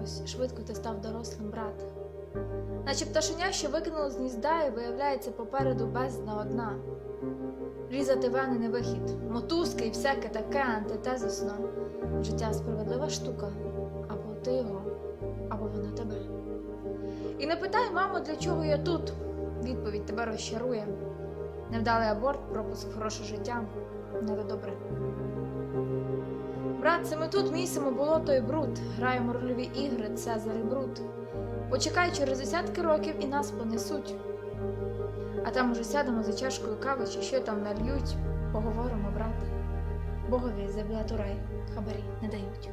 якось швидко ти став дорослим, брат. Наче пташеня, що викинуло з гнізда і виявляється попереду бездна одна. Різати вени не вихід, мотузки і всяке таке антитезисно. Життя справедлива штука, або ти його, або воно тебе. І не питай, мамо, для чого я тут. Відповідь тебе розчарує. Невдалий аборт, пропуск хороше життя, не до добре. Братце, ми тут місимо болото і бруд, граємо рольові ігри, Цезар і бруд. Почекай через десятки років і нас понесуть. А там уже сядемо за чашкою кави, чи що там нальють, поговоримо, брате. Богові заблату хабарі не дають.